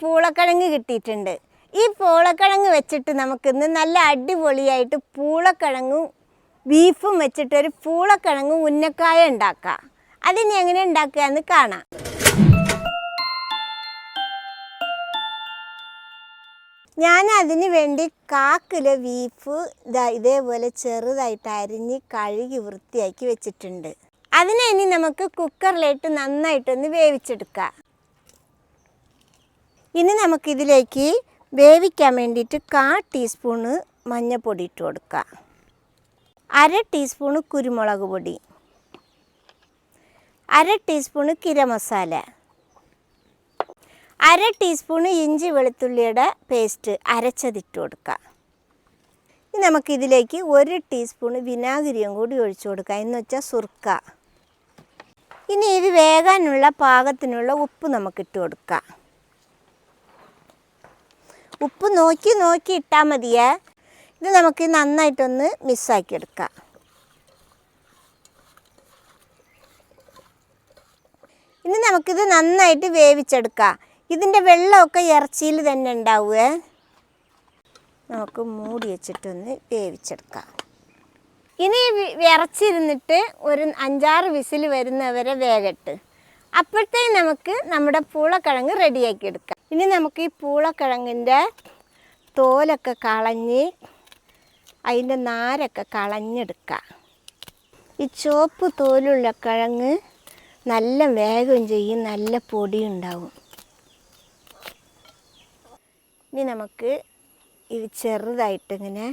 പൂളക്കിഴങ്ങ് കിട്ടിയിട്ടുണ്ട്. ഈ പൂളക്കിഴങ്ങ് വെച്ചിട്ട് നമുക്കിന്ന് നല്ല അടിപൊളിയായിട്ട് പൂളക്കിഴങ്ങും ബീഫും വെച്ചിട്ട് ഒരു പൂളക്കിഴങ്ങും ഉന്നക്കായ ഉണ്ടാക്കാം. അതിനെ എങ്ങനെ ഉണ്ടാക്കുക എന്ന് കാണാം. ഞാൻ അതിന് വേണ്ടി കാക്കിലെ ബീഫ് ഇതാ ഇതേപോലെ ചെറുതായിട്ട് അരിഞ്ഞ് കഴുകി വൃത്തിയാക്കി വെച്ചിട്ടുണ്ട്. അതിനെ ഇനി നമുക്ക് കുക്കറിലിട്ട് നന്നായിട്ടൊന്ന് വേവിച്ചെടുക്കാം. ഇനി നമുക്കിതിലേക്ക് വേവിക്കാൻ വേണ്ടിയിട്ട് കാ ടീസ്പൂണ് മഞ്ഞൾപ്പൊടി ഇട്ട് കൊടുക്കാം അര ടീസ്പൂണ് കുരുമുളക് പൊടി. അര ടീസ്പൂണ് കിര മസാല. അര ടീസ്പൂണ് ഇഞ്ചി വെളുത്തുള്ളിയുടെ പേസ്റ്റ് അരച്ചതിട്ട് കൊടുക്കുക. ഇനി നമുക്കിതിലേക്ക് ഒരു ടീസ്പൂണ് വിനാഗിരിയും കൂടി ഒഴിച്ചു കൊടുക്കാം എന്ന് വെച്ചാൽ സുർക്ക. ഇനി ഇത് വേകാനുള്ള പാകത്തിനുള്ള ഉപ്പ് നമുക്കിട്ട് കൊടുക്കാം. ഉപ്പ് നോക്കി നോക്കി ഇട്ടാൽ മതിയേ. ഇത് നമുക്ക് നന്നായിട്ടൊന്ന് മിസ്സാക്കി എടുക്കാം. ഇനി നമുക്കിത് നന്നായിട്ട് വേവിച്ചെടുക്കാം. ഇതിന്റെ വെള്ളമൊക്കെ ഇറച്ചിയിൽ തന്നെ ഉണ്ടാവുക നമുക്ക് മൂടി വെച്ചിട്ടൊന്ന് വേവിച്ചെടുക്കാം. ഇനി ഇറച്ചിരുന്നിട്ട് ഒരു അഞ്ചാറ് വിസിൽ വരുന്നവരെ വേഗട്ട് അപ്പോഴത്തേക്കും നമുക്ക് നമ്മുടെ പൂളക്കിഴങ്ങ് റെഡിയാക്കി എടുക്കാം. ഇനി നമുക്ക് ഈ പൂളക്കിഴങ്ങിന്റെ തോലൊക്കെ കളഞ്ഞ് അതിന്റെ നാരൊക്കെ കളഞ്ഞെടുക്കാം. ഈ ചുവപ്പ് തോലുള്ള കിഴങ്ങ് നല്ല വേഗം ചെയ്യും നല്ല പൊടി ഉണ്ടാവും ഇനി നമുക്ക് ഇത് ചെറുതായിട്ടിങ്ങനെ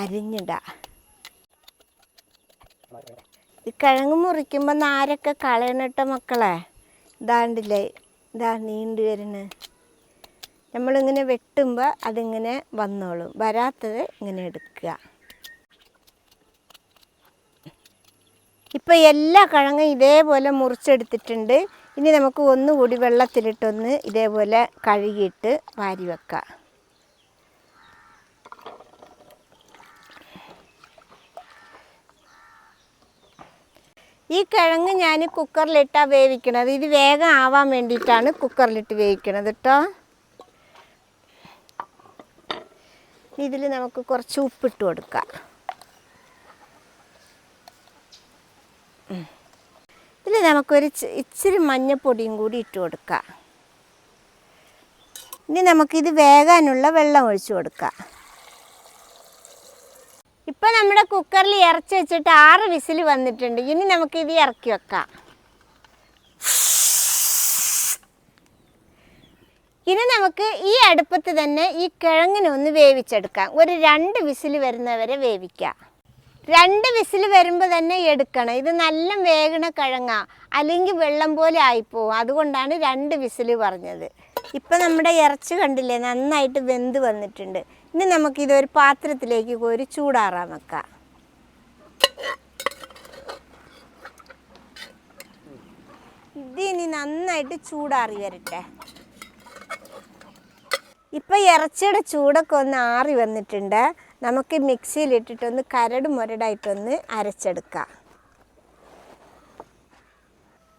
അരിഞ്ഞിടാം. ഈ കിഴങ്ങ് മുറിക്കുമ്പോൾ നാരൊക്കെ കളയണട്ടോ മക്കളെ? ഇതാണ്ടില്ലേ ഇതാ നീണ്ടു വരുന്നത് നമ്മളിങ്ങനെ വെട്ടുമ്പോൾ അതിങ്ങനെ വന്നോളും. വരാത്തത് ഇങ്ങനെ എടുക്കുക. ഇപ്പോൾ എല്ലാ കിഴങ്ങും ഇതേപോലെ മുറിച്ചെടുത്തിട്ടുണ്ട്. ഇനി നമുക്ക് ഒന്നുകൂടി വെള്ളത്തിലിട്ടൊന്ന് ഇതേപോലെ കഴുകിയിട്ട് വാരി വെക്കാം. ഈ കിഴങ്ങ് ഞാൻ കുക്കറിലിട്ടാണ് വേവിക്കണത്. ഇത് വേഗം ആവാൻ വേണ്ടിയിട്ടാണ് കുക്കറിലിട്ട് വേവിക്കണത് കേട്ടോ ഇതിൽ നമുക്ക് കുറച്ച് ഉപ്പിട്ട് കൊടുക്കാം. ഇതിൽ നമുക്കൊരു ഇച്ചിരി മഞ്ഞപ്പൊടിയും കൂടി ഇട്ട് കൊടുക്കാം. ഇനി നമുക്കിത് വേകാനുള്ള വെള്ളം ഒഴിച്ചു കൊടുക്കാം. നമ്മുടെ കുക്കറിൽ ഇറച്ചി വെച്ചിട്ട് ആറ് വിസിൽ വന്നിട്ടുണ്ട്. ഇനി നമുക്ക് ഇത് ഇറക്കി വെക്കാം. ഇനി നമുക്ക് ഈ അടുപ്പത്ത് തന്നെ ഈ കിഴങ്ങിനെ ഒന്ന് വേവിച്ചെടുക്കാം. ഒരു രണ്ട് വിസിൽ വരുന്നവരെ വേവിക്കാം. രണ്ട് വിസിൽ വരുമ്പോൾ തന്നെ എടുക്കണം. ഇത് നല്ല വേഗണ കിഴങ്ങാ. അല്ലെങ്കിൽ വെള്ളം പോലെ ആയിപ്പോവും. അതുകൊണ്ടാണ് രണ്ട് വിസിൽ പറഞ്ഞത്. ഇപ്പം നമ്മുടെ ഇറച്ചി കണ്ടില്ലേ നന്നായിട്ട് വെന്ത് വന്നിട്ടുണ്ട്. ഇനി നമുക്കിതൊരു പാത്രത്തിലേക്ക് കോരി ചൂടാറാൻ വെക്കാം. ഇത് ഇനി നന്നായിട്ട് ചൂടാറി വരട്ടെ. ഇപ്പം ഇറച്ചിയുടെ ചൂടൊക്കെ ഒന്ന് ആറി വന്നിട്ടുണ്ട്. നമുക്ക് മിക്സിയിലിട്ടിട്ടൊന്ന് കരട് മുരടായിട്ടൊന്ന് അരച്ചെടുക്കാം.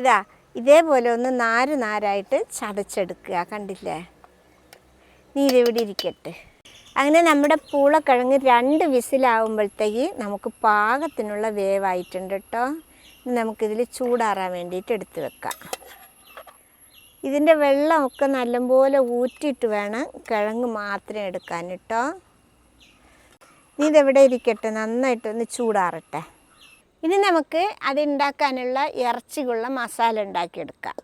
ഇതാ ഇതേപോലെ ഒന്ന് നാര് നാരായിട്ട് ചതച്ചെടുക്കുക. കണ്ടില്ലേ? നീ ഇതെവിടെ ഇരിക്കട്ടെ? അങ്ങനെ നമ്മുടെ പൂളക്കിഴങ്ങ് രണ്ട് വിസിലാവുമ്പോഴത്തേക്ക് നമുക്ക് പാകത്തിനുള്ള വേവായിട്ടുണ്ട് കേട്ടോ. നമുക്കിതിൽ ചൂടാറാൻ വേണ്ടിയിട്ട് എടുത്ത് വെക്കാം. ഇതിന്റെ വെള്ളമൊക്കെ നല്ലപോലെ ഊറ്റിയിട്ട് വേണം കിഴങ്ങ് മാത്രം എടുക്കാൻ കേട്ടോ. ഇതെവിടെ ഇരിക്കട്ടെ? നന്നായിട്ടൊന്ന് ചൂടാറട്ടെ. ഇനി നമുക്ക് അതുണ്ടാക്കാനുള്ള ഇറച്ചിക്കുള്ള മസാല ഉണ്ടാക്കിയെടുക്കാം.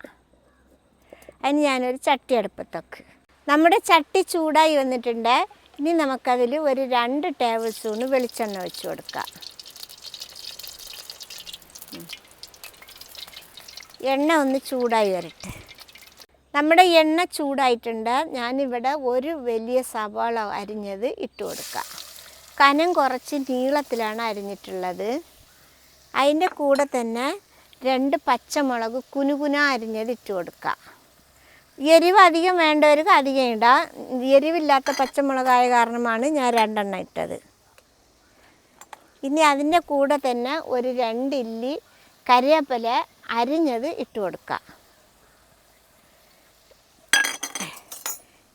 അതിന് ഞാനൊരു ചട്ടി അടുപ്പത്തൊക്കെ നമ്മുടെ ചട്ടി ചൂടായി വന്നിട്ടുണ്ട്. ഇനി നമുക്കതിൽ ഒരു രണ്ട് ടേബിൾ സ്പൂണ് വെളിച്ചെണ്ണ വെച്ച് കൊടുക്കാം. എണ്ണ ഒന്ന് ചൂടായി വരട്ടെ. നമ്മുടെ എണ്ണ ചൂടായിട്ടുണ്ട്. ഞാനിവിടെ ഒരു വലിയ സവാള അരിഞ്ഞത് ഇട്ട് കൊടുക്കാം. കനം കുറച്ച് നീളത്തിലാണ് അരിഞ്ഞിട്ടുള്ളത്. അതിന്റെ കൂടെ തന്നെ രണ്ട് പച്ചമുളക് കുനുകുന അരിഞ്ഞത് ഇട്ട് കൊടുക്കാം. എരിവ് അധികം വേണ്ടവർക്ക് അധികം ഇടാം. എരിവില്ലാത്ത പച്ചമുളകായ കാരണമാണ് ഞാൻ രണ്ടെണ്ണം ഇട്ടത്. ഇനി അതിന്റെ കൂടെ തന്നെ ഒരു രണ്ടില്ലി കരിവേപ്പില അരിഞ്ഞത് ഇട്ട് കൊടുക്കാം.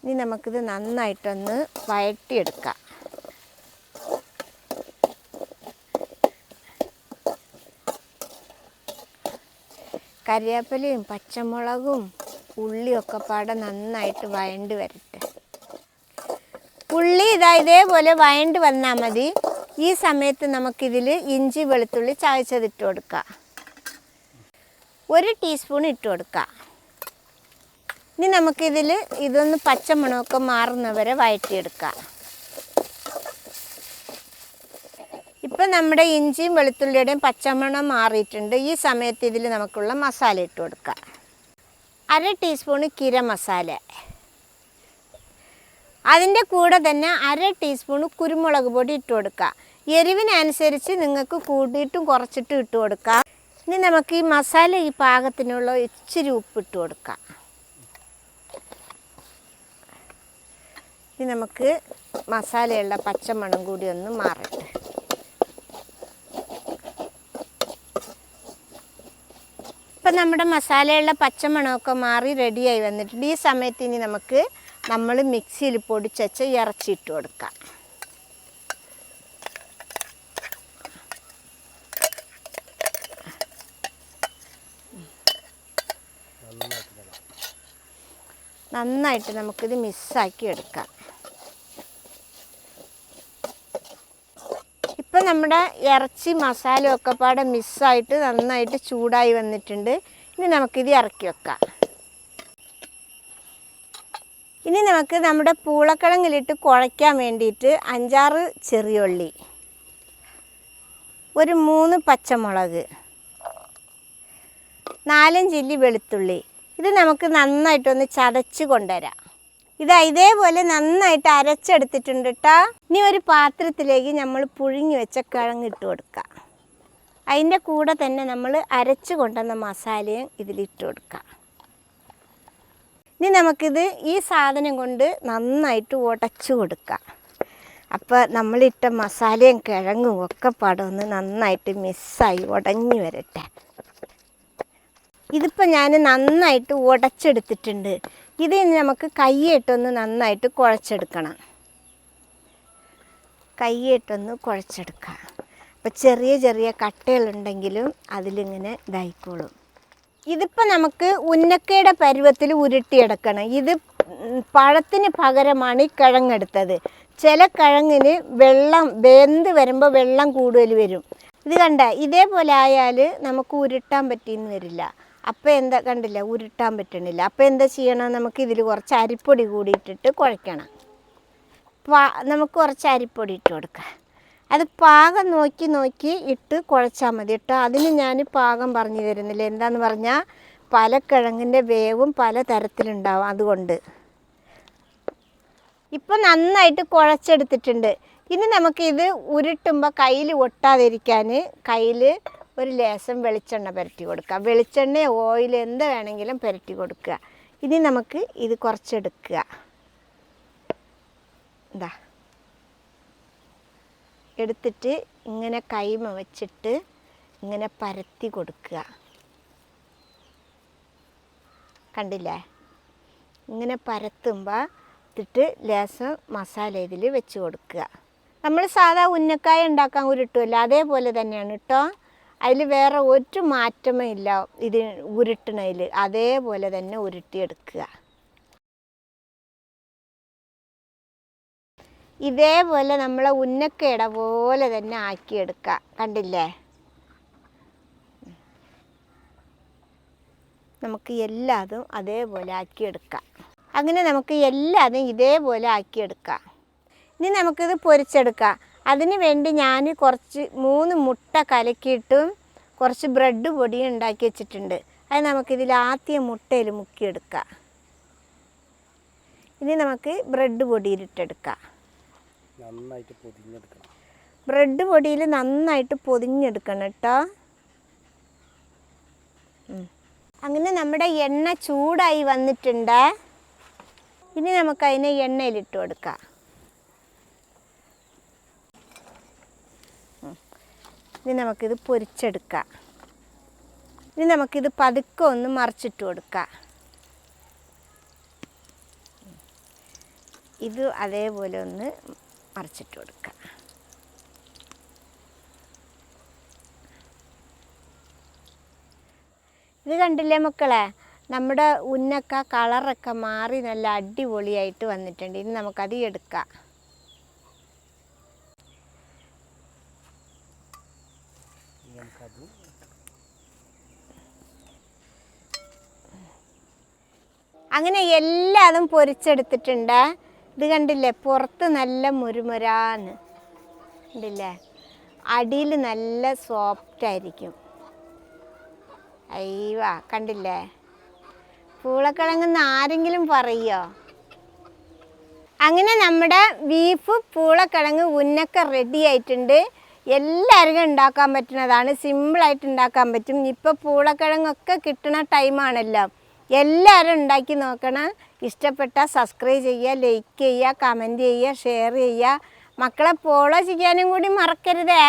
ഇനി നമുക്കിത് നന്നായിട്ടൊന്ന് വഴറ്റിയെടുക്കാം. കരിവേപ്പിലയും പച്ചമുളകും ഉള്ളിയൊക്കെ പാടെ നന്നായിട്ട് വയണ്ട് വരട്ടെ. ഉള്ളി ഇതാ ഇതേപോലെ വയണ്ട് വന്നാൽ മതി. ഈ സമയത്ത് നമുക്കിതിൽ ഇഞ്ചി വെളുത്തുള്ളി ചായച്ചതിട്ട് കൊടുക്കാം. ഒരു ടീസ്പൂൺ ഇട്ട് കൊടുക്കാം. ഇനി നമുക്കിതിൽ ഇതൊന്ന് പച്ചമുളകൊക്കെ മാറുന്നവരെ വഴറ്റിയെടുക്കാം ഇപ്പം നമ്മുടെ ഇഞ്ചിയും വെളുത്തുള്ളിയുടെയും പച്ചമണം മാറിയിട്ടുണ്ട്. ഈ സമയത്ത് ഇതിൽ നമുക്കുള്ള മസാല ഇട്ട് കൊടുക്കാം. അര ടീസ്പൂണ് കിര മസാല. അതിന്റെ കൂടെ തന്നെ അര ടീസ്പൂണ് കുരുമുളക് പൊടി ഇട്ട് കൊടുക്കുക എരിവിനനുസരിച്ച് നിങ്ങൾക്ക് കൂട്ടിയിട്ടും കുറച്ചിട്ടും ഇട്ട് കൊടുക്കാം. ഇനി നമുക്ക് ഈ മസാല ഈ പാകത്തിനുള്ള ഇച്ചിരി ഉപ്പ് ഇട്ട് കൊടുക്കാം. ഇനി നമുക്ക് മസാലയുള്ള പച്ചമണം കൂടി ഒന്ന് മാറട്ടെ. ഇപ്പം നമ്മുടെ മസാലയുള്ള പച്ചമണമൊക്കെ മാറി റെഡിയായി വന്നിട്ടുണ്ട്. ഈ സമയത്ത് ഇനി നമുക്ക് നമ്മൾ മിക്സിയിൽ പൊടിച്ചച്ച ഇറച്ചി ഇട്ട് കൊടുക്കാം. നന്നായിട്ട് നമുക്കിത് മിക്സാക്കി എടുക്കാം ഇപ്പം നമ്മുടെ ഇറച്ചി മസാല ഒക്കെ പാടെ മിസ്സായിട്ട് നന്നായിട്ട് ചൂടായി വന്നിട്ടുണ്ട്. ഇനി നമുക്കിത് ഇറക്കി വെക്കാം. ഇനി നമുക്ക് നമ്മുടെ പൂളക്കിഴങ്ങിലിട്ട് കുഴയ്ക്കാൻ വേണ്ടിയിട്ട് അഞ്ചാറ് ചെറിയുള്ളി ഒരു മൂന്ന് പച്ചമുളക് നാലഞ്ചില്ലി വെളുത്തുള്ളി. ഇത് നമുക്ക് നന്നായിട്ടൊന്ന് ചതച്ച് കൊണ്ടുവരാം. ഇത് ഇതേപോലെ നന്നായിട്ട് അരച്ചെടുത്തിട്ടുണ്ട് കേട്ടോ ഇനി ഒരു പാത്രത്തിലേക്ക് നമ്മൾ പുഴുങ്ങി വെച്ച കിഴങ്ങ് ഇട്ട് കൊടുക്കാം. അതിന്റെ കൂടെ തന്നെ നമ്മൾ അരച്ച് കൊണ്ടുവന്ന മസാലയും ഇതിലിട്ട് കൊടുക്കാം. ഇനി നമുക്കിത് ഈ സാധനം കൊണ്ട് നന്നായിട്ട് ഉടച്ചു കൊടുക്കാം. അപ്പോൾ നമ്മളിട്ട മസാലയും കിഴങ്ങും ഒക്കെ പടമൊന്ന് നന്നായിട്ട് മിസ്സായി ഉടഞ്ഞു വരട്ടെ. ഇതിപ്പോൾ ഞാൻ നന്നായിട്ട് ഉടച്ചെടുത്തിട്ടുണ്ട്. ഇത് ഇനി നമുക്ക് കൈയിട്ടൊന്ന് നന്നായിട്ട് കുഴച്ചെടുക്കണം. കൈയിട്ടൊന്ന് കുഴച്ചെടുക്കാം. അപ്പോൾ ചെറിയ ചെറിയ കട്ടകളുണ്ടെങ്കിലും അതിലിങ്ങനെ ഇതായിക്കോളും. ഇതിപ്പോൾ നമുക്ക് ഉന്നക്കയുടെ പരുവത്തിൽ ഉരുട്ടിയെടുക്കണം. ഇത് പഴത്തിന് പകരമാണ് ഈ കിഴങ്ങെടുത്തത്. ചില കിഴങ്ങിന് വെള്ളം വെന്ത് വരുമ്പോൾ വെള്ളം കൂടുതൽ വരും. ഇത് കണ്ട ഇതേപോലെ ആയാൽ നമുക്ക് ഉരുട്ടാൻ പറ്റിയെന്ന് വരില്ല. അപ്പോൾ എന്താ കണ്ടില്ല ഉരുട്ടാൻ പറ്റണില്ല. അപ്പോൾ എന്താ ചെയ്യണം? നമുക്ക് ഇതിൽ കുറച്ച് അരിപ്പൊടി കൂടി ഇട്ടിട്ട് കുഴയ്ക്കണം നമുക്ക് കുറച്ച് അരിപ്പൊടി ഇട്ട് കൊടുക്കാം. അത് പാകം നോക്കി നോക്കി ഇട്ട് കുഴച്ചാൽ മതി കേട്ടോ. അതിന് ഞാൻ പാകം പറഞ്ഞു തരുന്നില്ല? എന്താന്ന് പറഞ്ഞാൽ പല കിഴങ്ങിന്റെ വേവും പല തരത്തിലുണ്ടാവും അതുകൊണ്ട്. ഇപ്പം നന്നായിട്ട് കുഴച്ചെടുത്തിട്ടുണ്ട്. ഇനി നമുക്കിത് ഉരുട്ടുമ്പോൾ കയ്യിൽ ഒട്ടാതിരിക്കാൻ കയ്യിൽ ഒരു ലേശം വെളിച്ചെണ്ണ പുരട്ടി കൊടുക്കുക. വെളിച്ചെണ്ണ ഓയിൽ എന്ത് വേണമെങ്കിലും പുരട്ടി കൊടുക്കുക. ഇനി നമുക്ക് ഇത് കുറച്ചെടുക്കുക. എന്താ എടുത്തിട്ട് ഇങ്ങനെ കൈമ വെച്ചിട്ട് ഇങ്ങനെ പരത്തി കൊടുക്കുക. കണ്ടില്ലേ? ഇങ്ങനെ പരത്തുമ്പോൾ ഇട്ടിട്ട് ലേശം മസാല ഇതിൽ വെച്ച് കൊടുക്കുക. നമ്മൾ സാധാ ഉന്നക്കായ ഉണ്ടാക്കാൻ ഉരുട്ടുമല്ലോ അതേപോലെ തന്നെയാണ് കേട്ടോ അതിൽ വേറെ ഒരു മാറ്റമേ ഇല്ല. ഇത് ഉരുട്ടണതിൽ. അതേപോലെ തന്നെ ഉരുട്ടിയെടുക്കുക. ഇതേപോലെ നമ്മളെ ഉന്നക്കയുടെ പോലെ തന്നെ ആക്കിയെടുക്കുക. കണ്ടില്ലേ? നമുക്ക് എല്ലാതും അതേപോലെ ആക്കിയെടുക്കാം അങ്ങനെ നമുക്ക് എല്ലാതും ഇതേപോലെ ആക്കിയെടുക്കാം ഇനി നമുക്കിത് പൊരിച്ചെടുക്കാം അതിന് വേണ്ടി ഞാൻ കുറച്ച് മൂന്ന് മുട്ട കലക്കിയിട്ടും കുറച്ച് ബ്രെഡ് പൊടിയും ഉണ്ടാക്കി വെച്ചിട്ടുണ്ട്. അത് നമുക്കിതിൽ ആദ്യം മുട്ടയിൽ മുക്കിയെടുക്കാം. ഇനി നമുക്ക് ബ്രെഡ് പൊടിയിലിട്ടെടുക്കാം. നന്നായിട്ട് പൊതിഞ്ഞെടുക്കണം. ബ്രെഡ് പൊടിയിൽ നന്നായിട്ട് പൊതിഞ്ഞെടുക്കണം കേട്ടോ. അങ്ങനെ നമ്മുടെ എണ്ണ ചൂടായി വന്നിട്ടുണ്ട്. ഇനി നമുക്കതിനെ എണ്ണയിലിട്ട് കൊടുക്കാം. ഇനി നമുക്കിത് പൊരിച്ചെടുക്കാം. ഇനി നമുക്കിത് പതുക്കെ ഒന്ന് മറിച്ചിട്ട് കൊടുക്കാം. ഇത് അതേപോലെ ഒന്ന് മറിച്ചിട്ട് കൊടുക്കാം. ഇത് കണ്ടില്ലേ മക്കളെ? നമ്മുടെ ഉന്നക്ക കളറൊക്കെ മാറി നല്ല അടിപൊളിയായിട്ട് വന്നിട്ടുണ്ട്. ഇനി നമുക്കത് എടുക്കാം ഇനി നമുക്കത് അങ്ങനെ എല്ലാതും പൊരിച്ചെടുത്തിട്ടുണ്ട്. ഇത് കണ്ടില്ലേ? പുറത്ത് നല്ല മുരുമുരാന്ന്. കണ്ടില്ലേ? അടിയിൽ നല്ല സോഫ്റ്റ് ആയിരിക്കും. അയ്യോ കണ്ടില്ലേ? പൂളക്കിഴങ്ങെന്ന് ആരെങ്കിലും പറയോ? അങ്ങനെ നമ്മുടെ ബീഫ് പൂളക്കിഴങ്ങ് ഉന്നക്ക റെഡി ആയിട്ടുണ്ട്. എല്ലാവർക്കും ഉണ്ടാക്കാൻ പറ്റുന്നതാണ്. സിമ്പിളായിട്ട് ഉണ്ടാക്കാൻ പറ്റും. ഇപ്പോൾ പൂളക്കിഴങ്ങൊക്കെ കിട്ടുന്ന ടൈമാണല്ലോ എല്ലാവരും ഉണ്ടാക്കി നോക്കണം. ഇഷ്ടപ്പെട്ട സബ്സ്ക്രൈബ് ചെയ്യുക ലൈക്ക് ചെയ്യുക കമന്റ് ചെയ്യുക ഷെയർ ചെയ്യുക. മക്കളെ ഫോളോ ചെയ്യാനും കൂടി മറക്കരുതേ.